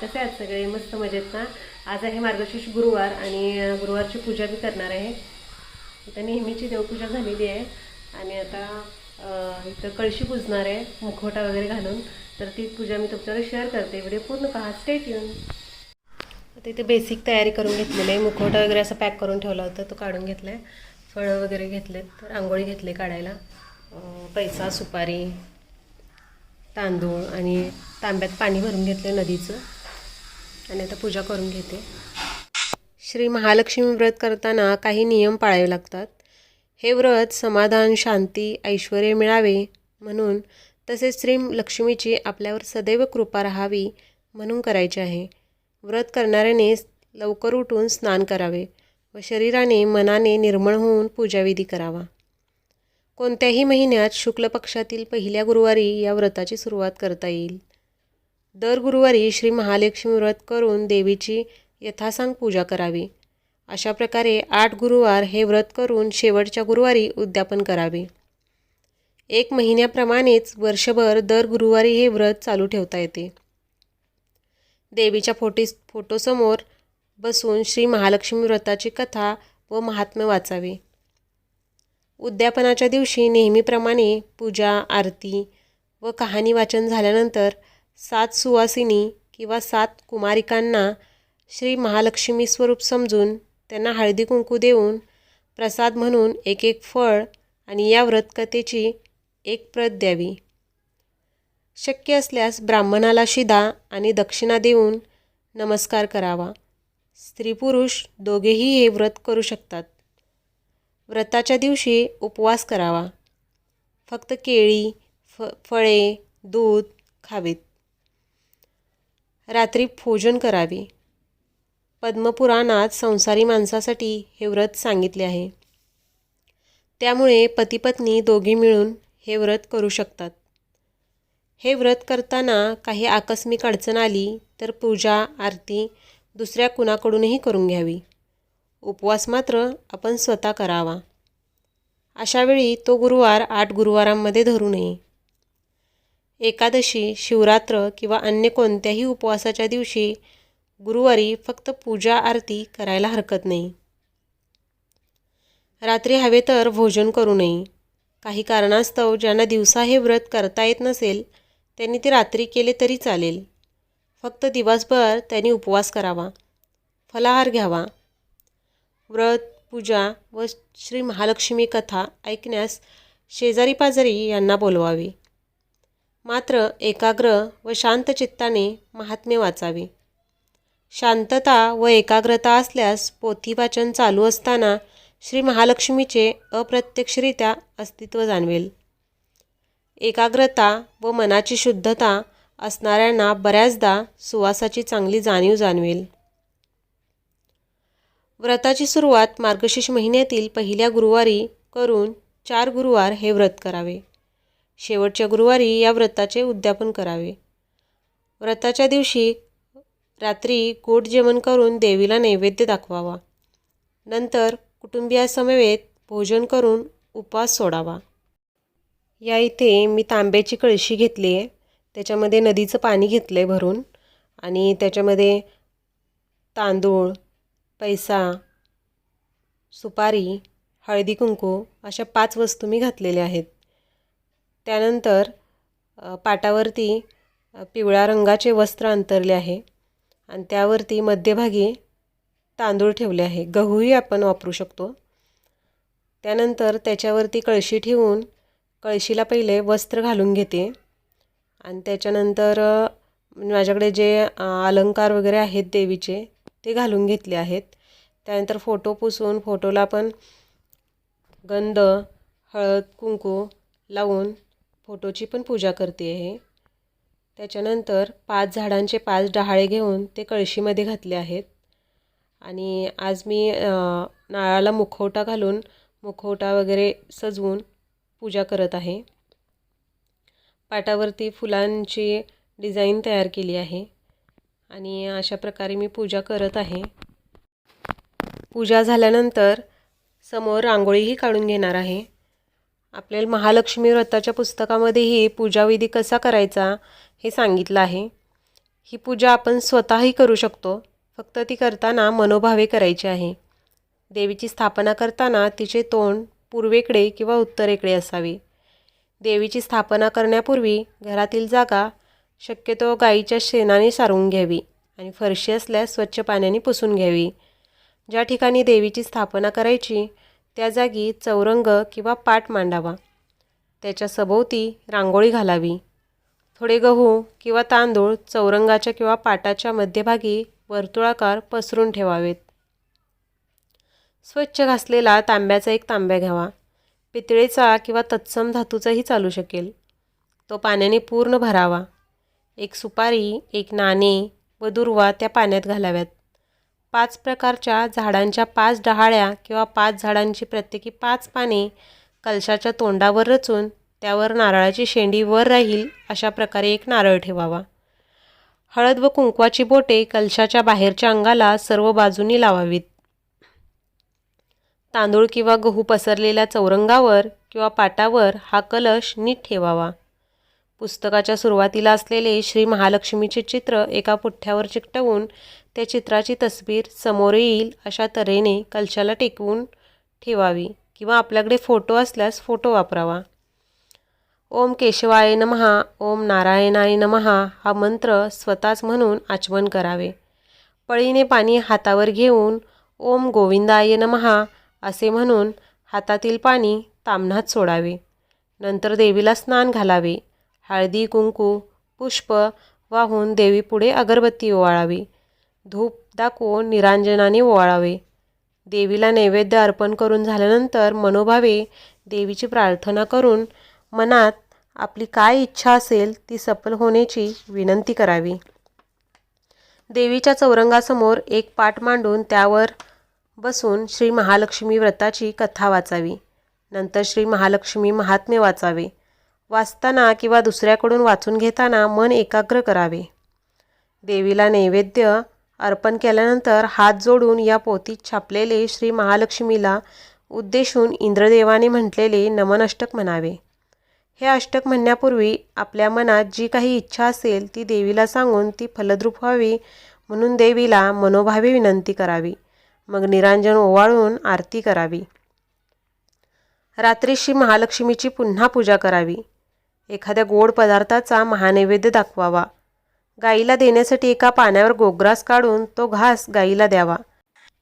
कसे आहेत सगळे मस्त मजेत ना? आज आहे मार्गशीर्ष गुरुवार आणि गुरुवारची पूजा मी करणार आहे. इथं नेहमीची देवपूजा झालेली आहे. आणि आता इथं कळशी पुजणार आहे मुखवटा वगैरे घालून. तर ती पूजा मी तुमच्याकडे शेअर करते. व्हिडिओ पूर्ण पहा. स्टेट येऊन आता इथे बेसिक तयारी करून घेतलेली आहे. मुखवटा वगैरे असं पॅक करून ठेवला होता. तो काढून घेतला आहे फळं वगैरे घेतलेत. तर रांगोळी घेतली काढायला. पैसा सुपारी तांदूळ आणि तांब्यात पाणी भरून घेतलं नदीचं. आणि आता पूजा करून घेते. श्री महालक्ष्मी व्रत करताना काही नियम पाळावे लागतात. हे व्रत समाधान शांती ऐश्वर मिळावे म्हणून तसेच श्री लक्ष्मीची आपल्यावर सदैव कृपा राहावी म्हणून करायचे आहे. व्रत करणाऱ्याने लवकर उठून स्नान करावे व शरीराने मनाने निर्मळ होऊन पूजाविधी करावा. कोणत्याही महिन्यात शुक्ल पक्षातील पहिल्या गुरुवारी या व्रताची सुरुवात करता येईल. दर गुरुवारी श्री महालक्ष्मी व्रत करून देवीची यथासांग पूजा करावी. अशा प्रकारे आठ गुरुवार हे व्रत करून शेवटच्या गुरुवारी उद्यापन करावे. एक महिन्याप्रमाणेच वर्षभर दर गुरुवारी हे व्रत चालू ठेवता येते. देवीच्या फोटी फोटोसमोर बसून श्री महालक्ष्मी व्रताची कथा व महात्म्य वाचावे. उद्यापनाच्या दिवशी नेहमीप्रमाणे पूजा आरती व कहाणी वाचन झाल्यानंतर सात सुवासिनी किंवा सात कुमारिकांना श्री महालक्ष्मी स्वरूप समजून त्यांना हळदी कुंकू देऊन प्रसाद म्हणून एक एक फळ आणि या व्रतकथेची एक प्रत द्यावी. शक्य असल्यास ब्राह्मणाला शिदा आणि दक्षिणा देऊन नमस्कार करावा. स्त्री पुरुष दोघेही हे व्रत करू शकतात. व्रताच्या दिवशी उपवास करावा. फक्त केळी फ फळे दूध खावीत. रात्री भोजन करावे. पद्मपुराणात संसारी माणसासाठी हे व्रत सांगितले आहे. त्यामुळे पतीपत्नी दोघी मिळून हे व्रत करू शकतात. हे व्रत करताना काही आकस्मिक अडचण आली तर पूजा आरती दुसऱ्या कुणाकडूनही करून घ्यावी. उपवास मात्र आपण स्वतः करावा. अशावेळी तो गुरुवार आठ गुरुवारांमध्ये धरू नये. एकादशी शिवरात्र किंवा अन्य कोणत्याही उपवासाच्या दिवशी गुरुवारी फक्त पूजा आरती करायला हरकत नाही. रात्री हवे तर भोजन करू नये. काही कारणास्तव ज्यांना दिवसा हे व्रत करता येत नसेल त्यांनी ते रात्री केले तरी चालेल. फक्त दिवसभर त्यांनी उपवास करावा. फलाहार घ्यावा. व्रत पूजा व श्री महालक्ष्मी कथा ऐकण्यास शेजारी पाजारी यांना बोलवावे. मात्र एकाग्र व शांत चित्ताने महात्म्य वाचावे. शांतता व एकाग्रता असल्यास पोथी वाचन चालू असताना श्री महालक्ष्मीचे अप्रत्यक्षरित्या अस्तित्व जाणवेल. एकाग्रता व मनाची शुद्धता असणाऱ्यांना बऱ्याचदा सुवासाची चांगली जाणीव जाणवेल. व्रताची सुरुवात मार्गशीर्ष महिन्यातील पहिल्या गुरुवारी करून चार गुरुवार हे व्रत करावे. शेवटच्या गुरुवारी या व्रताचे उद्यापन करावे. व्रताच्या दिवशी रात्री गोड जेवण करून देवीला नैवेद्य दाखवावा. नंतर कुटुंबियासमवेत भोजन करून उपवास सोडावा. या इथे मी तांब्याची कळशी घेतली आहे. त्याच्यामध्ये नदीचं पाणी घेतलं आहे भरून आणि त्याच्यामध्ये तांदूळ पैसा सुपारी हळदी कुंकू अशा पाच वस्तू मी घातलेल्या आहेत. त्यानंतर पाटावरती पिवळ्या रंगाचे वस्त्र अंतरले आहे आणि त्यावरती मध्यभागी तांदूळ ठेवले आहे. गहूही आपण वापरू शकतो. त्यानंतर त्याच्यावरती कळशी ठेवून कळशीला पहिले वस्त्र घालून घेते आणि त्याच्यानंतर माझ्याकडे जे अलंकार वगैरे आहेत देवीचे ते घालून घेतले आहेत. त्यानंतर फोटो पुसून फोटोला पण गंध हळद कुंकू लावून फोटोची पण पूजा करते आहे त्याच्यानंतर पाच झाडांचे पाच डहाळे घेऊन ते कळशीमध्ये घातले आहेत. आणि आज मी नाळाला मुखवटा घालून मुखवटा वगैरे सजवून पूजा करत आहे. पाटावरती फुलांची डिझाईन तयार केली आहे. आणि अशा प्रकारे मी पूजा करत आहे. पूजा झाल्यानंतर समोर रांगोळीही काढून घेणार आहे. आपल्याला महालक्ष्मी व्रताच्या पुस्तकामध्येही पूजाविधी कसा करायचा हे सांगितलं आहे. ही पूजा आपण स्वतःही करू शकतो. फक्त ती करताना मनोभावे करायची आहे. देवीची स्थापना करताना तिचे तोंड पूर्वेकडे किंवा उत्तरेकडे असावे. देवीची स्थापना करण्यापूर्वी घरातील जागा शक्यतो गाईच्या शेणाने सारवून घ्यावी आणि फरशी असल्यास स्वच्छ पाण्याने पुसून घ्यावी. ज्या ठिकाणी देवीची स्थापना करायची त्या जागी चौरंग किंवा पाट मांडावा. त्याच्या सभोवती रांगोळी घालावी. थोडे गहू किंवा तांदूळ चौरंगाच्या किंवा पाटाच्या मध्यभागी वर्तुळाकार पसरून ठेवावेत. स्वच्छ घासलेला तांब्याचा एक तांब्या घ्यावा. पितळेचा किंवा तत्सम धातूचाही चालू शकेल. तो पाण्याने पूर्ण भरावा. एक सुपारी एक नाणे व दुर्वा त्या पाण्यात घालाव्यात. पाच प्रकारच्या झाडांच्या पाच डहाळ्या किंवा पाच झाडांची प्रत्येकी पाच पाने कलशाच्या तोंडावर रचून त्यावर नारळाची शेंडी वर राहील अशा प्रकारे एक नारळ ठेवावा. हळद व कुंकवाची बोटे कलशाच्या बाहेरच्या अंगाला सर्व बाजूनी लावावीत. तांदूळ किंवा गहू पसरलेल्या चौरंगावर किंवा पाटावर हा कलश नीट ठेवावा. पुस्तकाच्या सुरुवातीला असलेले श्री महालक्ष्मीचे चित्र एका पुठ्ठ्यावर चिकटवून त्या चित्राची तस्वीर समोर येईल अशा तऱ्हेने कलशाला टेकवून ठेवावी किंवा आपल्याकडे फोटो असल्यास फोटो वापरावा. ओम केशवाय नमहा ओम नारायणाय नमहा हा मंत्र स्वतःच म्हणून आचमन करावे. पळीने पाणी हातावर घेऊन ओम गोविंदाय नमहा असे म्हणून हातातील पाणी तामणात सोडावे. नंतर देवीला स्नान घालावे. हळदी कुंकू पुष्प वाहून देवीपुढे अगरबत्ती ओवाळावी. धूप दाखवून निरांजनाने ओवाळावे. देवीला नैवेद्य अर्पण करून झाल्यानंतर मनोभावे देवीची प्रार्थना करून मनात आपली काय इच्छा असेल ती सफल होण्याची विनंती करावी. देवीच्या चौरंगासमोर एक पाट मांडून त्यावर बसून श्री महालक्ष्मी व्रताची कथा वाचावी. नंतर श्री महालक्ष्मी महात्म्य वाचावे. वाचताना किंवा दुसऱ्याकडून वाचून घेताना मन एकाग्र करावे. देवीला नैवेद्य अर्पण केल्यानंतर हात जोडून या पोतीत छापलेले श्री महालक्ष्मीला उद्देशून इंद्रदेवाने म्हटलेले नमन अष्टक म्हणावे. हे अष्टक म्हणण्यापूर्वी आपल्या मनात जी काही इच्छा असेल ती देवीला सांगून ती फलद्रूप व्हावी म्हणून देवीला मनोभावे विनंती करावी. मग निरांजन ओवाळून आरती करावी. रात्री श्री महालक्ष्मीची पुन्हा पूजा करावी. एखाद्या गोड पदार्थाचा महानैवेद्य दाखवावा. गाईला देण्यासाठी एका पाण्यावर गोग्रास काढून तो घास गाईला द्यावा.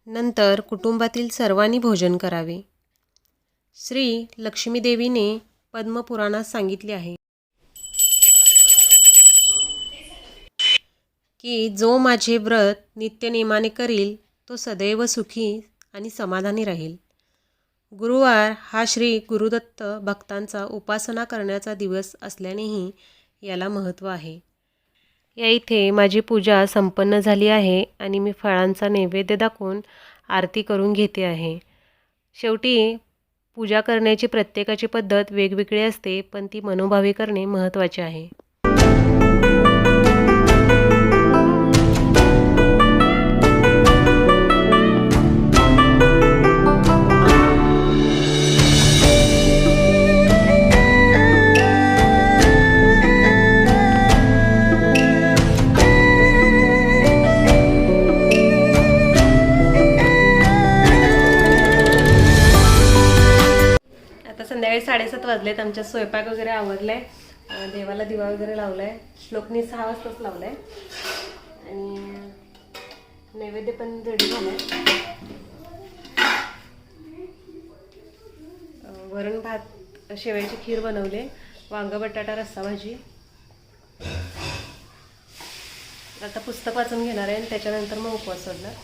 नंतर कुटुंबातील सर्वांनी भोजन करावे. श्री लक्ष्मीदेवीने पद्मपुराणात सांगितले आहे की जो माझे व्रत नित्यनेमाने करील तो सदैव सुखी आणि समाधानी राहील. गुरुवार हा श्री गुरुदत्त भक्तांचा उपासना करण्याचा दिवस असल्यानेही याला महत्त्व आहे. या इथे माझी पूजा संपन्न झाली आहे आणि मी फळांचा नैवेद्य दाखवून आरती करून घेते आहे. शेवटी पूजा करण्याची प्रत्येकाची पद्धत वेगवेगळी असते पण ती मनोभावी करणे महत्त्वाचे आहे. वाजलेत आमच्या स्वयंपाक वगैरे आवरलाय. आहे देवाला दिवा वगैरे लावलाय. श्लोकनी सहा वाजताच लावलाय. आणि नैवेद्य पण रेडी झालाय. वरण भात शेवयाची खीर बनवले. वांग बटाटा रस्सा भाजी. आता पुस्तक वाचून घेणार आहे आणि त्याच्यानंतर मग उपवास सोडणार.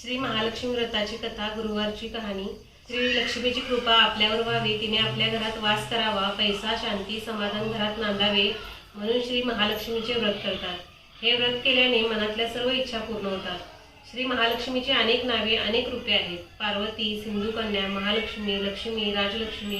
श्री महालक्ष्मी व्रताची कथा गुरुवारची कहाणी. श्री लक्ष्मीची कृपा आपल्यावर व्हावी. तिने आपल्या घरात वास करावा पैसा शांती समाधान घरात नांदावे म्हणून श्री महालक्ष्मीचे व्रत करतात. हे व्रत केल्याने मनातल्या सर्व इच्छा पूर्ण होतात. श्री महालक्ष्मीची अनेक नावे अनेक रूपे आहेत. पार्वती सिंधुकन्या महालक्ष्मी लक्ष्मी राजलक्ष्मी